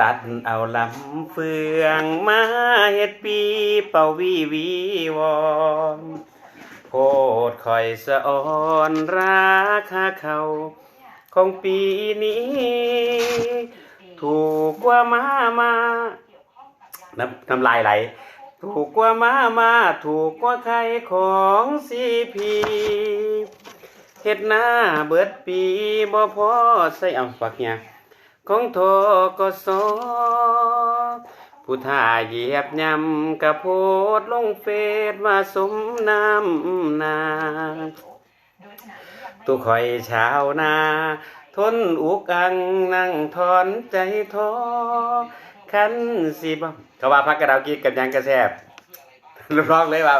ตัดเอาลำเฟืองมาเฮ็ดปีเป่าวีวีวอนโพดคอยสะอ่อนราคาเขาของปีนี้ ถูกกว่ามามาน้ำน้ำลายไหล ถูกกว่ามามาถูกกว่าใครของซีพีเฮ็ดหน้าเบิดปีบ่พอใส่เอาฝักเนี่ย ของโทกสผู้ท่าเหยียบยำกระโพดลงเฟซว่าสมน้ำนาตุคอยชาวนา ทนอุกังนั่งถอนใจท้อคันสิบเขาว่าพักกระดาวกินกันยังกระแซบรับรองเลยว่า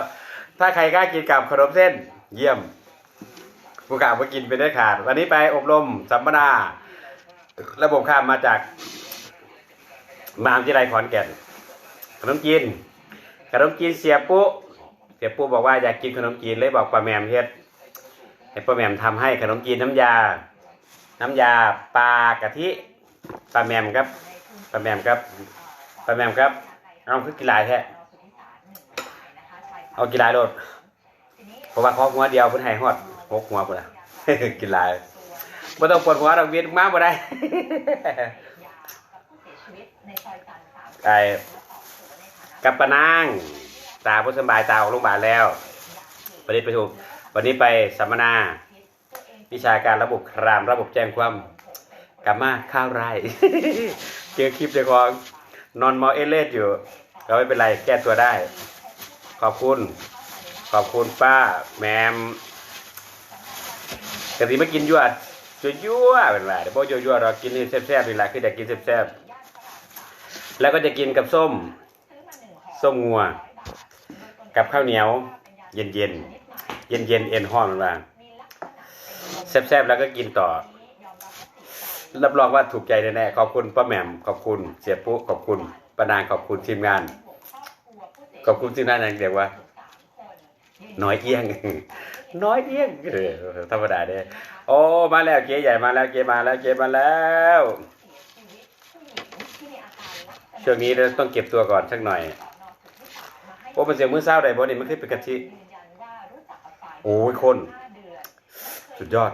ถ้าใครกล้ากินกับขนมเส้น เยี่ยมผู้กล้ามากินไปได้ขาด วันนี้ไปอบรมสัมมนา ระบบข้ามมาจากมหาวิทยาลัยขอนแก่นขนมจีนขนมจีนเสียปุ๊เสียปุ๊บอกว่าอยากกินขนมจีนเลยบอกป้าแหมมเฮ็ดให้ป้าแหม่มทำให้ขนมจีนน้ำยา น้ำยาปลากะทิป้าแหม่มครับป้าแหม่มครับป้าแหม่มครับเอาคือกีฬาแท้เอากีฬาโลดเพราะว่าขอหัวเดียวเพิ่นให้ฮอดหกหัวพุ่นน่ะกีฬา บ่ต้องปวดหัวดอกเวียนมาบ่ได้ไอ้กับปะนาง ตาบ่สำบายตาออกโรงพยาบาลแล้ว วันนี้ไปถูกวันนี้ไปสัมมนา วิชาการระบบครามระบบแจ้งความกลับมาข้าวไร่เจอคลิปเจ้าของนอนเมาเอเลสอยู่ก็ไม่เป็นไรแก้ตัวได้ ขอบคุณ ขอบคุณป้าแหมมกะทิมากินยั่ว ยั่วๆเป็นว่าเดี๋ยวพวกยั่วๆเรากินนี่แซ่บๆนี่แหละคืออยากกินแซ่บๆแล้วก็จะกินกับส้ม ส้มงัว กับข้าวเหนียว เย็นเย็นเย็นเย็นๆ เอ็นห้อนมันว่าแซ่บๆแล้วก็กินต่อ รับรองว่าถูกใจแน่ๆขอบคุณป้าแหม่มขอบคุณเสียปุ๊ขอบคุณป้านางขอบคุณทีมงาน ขอบคุณทีมงานอย่างเดียวว่าน้อยเอี้ยง น้อยเอี้ยงเออธรรมดาเด้โอ้มาแล้วเก๋ใหญ่มาแล้วเก๋มาแล้วเก๋มาแล้วช่วงนี้เราต้องเก็บตัวก่อนสักหน่อยโอ้มันเสียงมือเศร้าได้บ่นี่มันขึ้นเป็นกะทิโอ้ยคนสุดยอด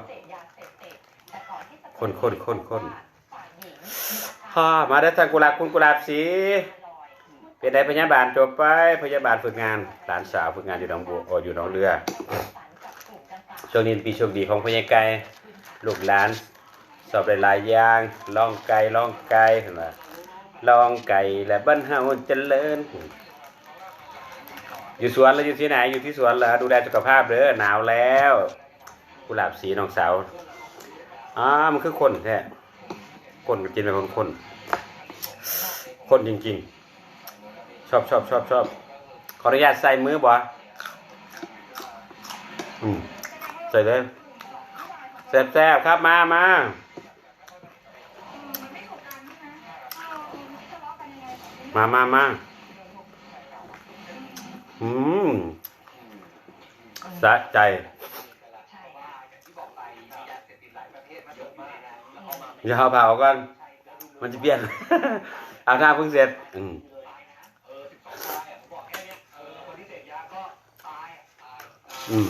คนคนคนคนฮ่ามาได้ทางกุหลาบคุณกุหลาบสีเป็นไดพยาบาลจบไปพยาบาลฝึกงานหลานสาวฝึกงานอยู่หนองบัวอยู่หนองเรือ วงนี้เป็นปีโชคดีของพญาไก่ลูกหลาน สอบหลายๆอย่างล่องไก่ล่องไก่เห็นไล่องไก่และบ้านเฮาเจริญอยู่สวนแล้วอยู่ที่ไหนอยู่ที่สวนแล้วดูแลสุขภาพเด้อหนาวแล้วกุหลาบสีน้องสาวอ่ามันคือคนแท้คนกินเป็นคนคนคนจริงๆ ชอบชอบชอบชอบขออนุญาตใส่มือบ่อืม ใส่เลยแซ่บๆครับมามามามามาอืมสะใจ อย่าเอาเผากัน มันจะเปลี่ยน อาบน้ำเพิ่งเสร็จ อืมอืม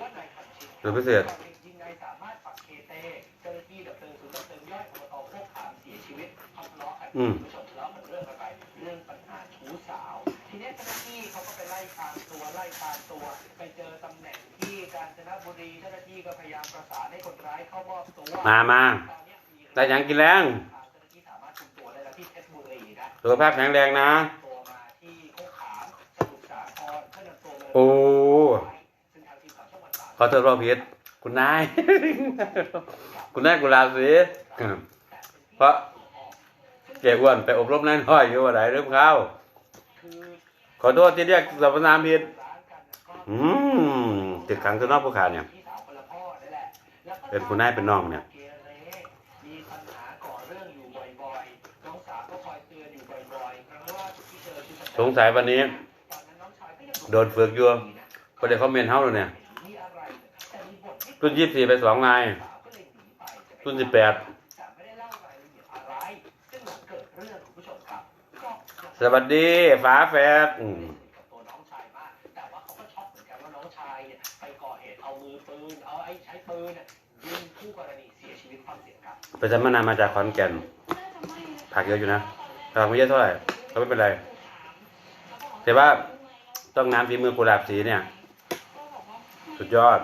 ว่านายคันชิตหรือพิเศษก่อหตุยิงนายสามารถปักเคเต้เจ้าหน้าที่ดับเพลิงศูนย์ดับเพลิงย่อยอบตโคกขามเสียชีวิตเขาทะเลาะกันอืมคุณผู้ชมทะเลา ไรเรื่องปัญหาชู้สาวทีนี้เจ้าหน้าที่เขาก็ไปไล่ตามตัวไล่ตามตัวไปเจอตำแหน่งที่กาญจนบุรีเจ้าหน้าที่ก็พยายามประสานให้คนร้ายเข้ามอบตัวมามาตอนเนี้ยมีได้หยังกินแรงเจ้าหน้าที่สามารถคุมตัวได้แล้วที่เพชรบุรีนะสุขภาพแข็งแรงนะตัวมาที่โคกขามสมุทรสาครเพื่อนำตัวมาโอ้ซึ่งทางทีมข่าวช่องวันสามขอโทษเราผิดคุณนาย คุณนายกุหลาบสีอืมเพราะเจ้อ้วนไปอบรมนายน้อยอยู่ว่าไหนเริ่มเข้าคือขอโทษที่เรียกสรรพนามผิดร้านกันก็อืมติดขังตัวนอกผู้ขาเนี่ยพี่สาวคนละพ่อนั่นแหละแล้วก็เป็นคุณนายเป็นน้องเนี่ย สงสัยวันนี้ตอนนั้นน้อก็ยังโดนฝึกอยู่พอได้คอมเมนเฮาแล้วเนี่ยรุ่นยี่สี่ไปสองนายสาวก็เลยหนีไปจะไปรุ่นสิบแปดแต่ไม่ได้เล่ารายละเอียดอะไรซึ่งหลังเกิดเรื่องคุณผู้ชมครับก็ยังสวัสดีฝาแฝดอืมกับตัวน้องชาแต่ว่าเป็นสมเสียครับไปสัมมนามาจากขอนแก่นผักเยอะอยู่นะผักไม่เยอะเท่าไหร่ก็ไม่เป็นไร แต่ว่าต้องน้ำฝีมือกุหลาบสีเนี่ย สุดยอด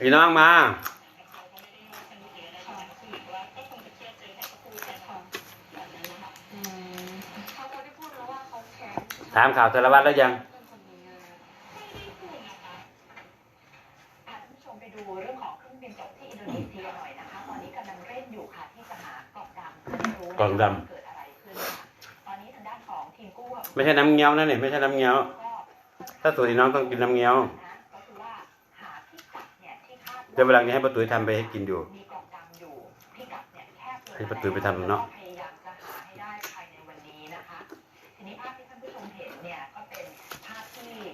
พี่น้องมา ถามข่าวสารวัตรแล้วยังพาท่านผู้ชมไปดูเรื่องของเครื่องบินตกที่อินโดนีเซียหน่อยนะคะ ตอนนี้กำลังเร่งอยู่ค่ะที่จะหากล่องดำเพื่อให้รู้กล่องดำว่าเกิดอะไรขึ้นค่ะตอนนี้ทางด้านของทีมกู้ค่ะไม่ใช่น้ำเงี้ยวนะเนี่ยไม่ใช่น้ำเงี้ยวก็ถ้าสูตรอีน้องต้องกินน้ำเงี้ยวนะก็คือว่าหาพิกัดเนี่ยที่คาดเดี๋ยวเวลานี้ให้ป้าตุ๋ยทำไปให้กินอยู่มีกล่องดำอยู่พิกัดเนี่ยแคบเกินให้ป้าตุ๋ยไปทำเนาะ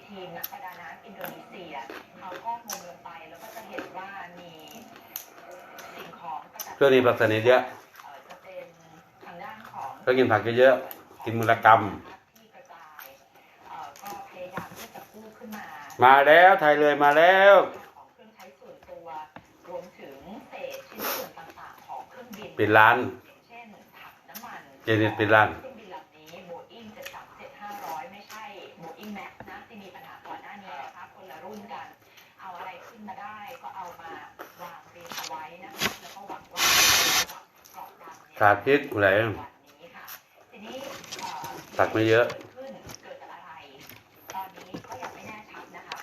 ที่ทีมนักประดาน้ำอินโดนีเซียเขาก็งมลงไปแล้วก็จะเห็นว่ามีสิ่งของกระจัดช่วงนี้ผักสนิทเยอะเอ่อจะเป็นทางด้านของก็กินผักเยอะๆกินมือละกที่กระจายเอ่อก็พยายามที่จะกู้ขึ้นมาำมาแล้วไทยเลยมาแล้ว ของเครื่องใช้ส่วนตัว รวมถึงเศษชิ้นส่วนต่างๆของเครื่องบินปิดร้าน อย่างเช่นถังน้ำมันเจนิสปิดร้านเค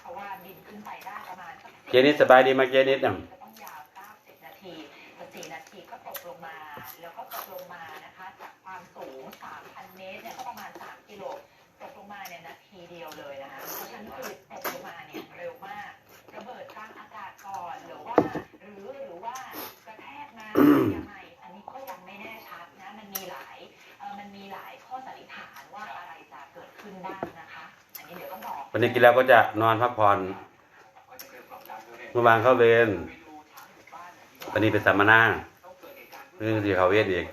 ราะว่าบินขึ้นไปได้ประมาณสักเจนิสสบายดีมาเจนิสอะจะต้องยาว90นาทีแต่นาทีก็ตกลงมาแล้วก็ตกลงมานะคะจากความสูง3,000เมตรเนี่ยก็ประมาณ 3 กิโลตกลงมาเนี่ยนาทีเดียวเลยนะคะเพราะฉะนั้นคือตกลงมาเนี่ย ขึ้นบ้างนะคะ อันนี้เดี๋ยวต้องรอวันนี้กินแล้วก็จะนอนพักผ่อนก็จะเกิดกล่องดำด้วยเนี่ยเมื่อวานเข้าเวรไปดูทางหมู่บ้านเนี่ยที่วันนี้ไปสัมมนาต้องเกิดเหตุการณ์เรื่องที่เขาเวรอีก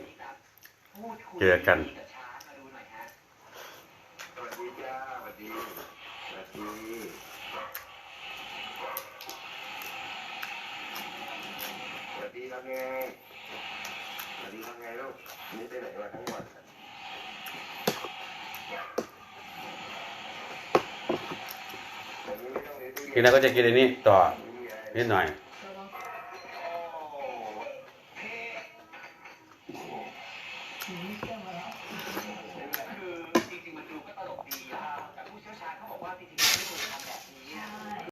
พูดคุยเจอกันกับช้างมาดูหน่อยฮะสวัสดีจ้าสวัสดีสวัสดีสวัสดีครับไงสวัสดีครับไงลูกนี่ไปไหนมาทั้งวันวันนี้ไม่ ต้องเรีนตู้เย็กินแล้วก็จะกินอันนี้ต่อนิดหน่อย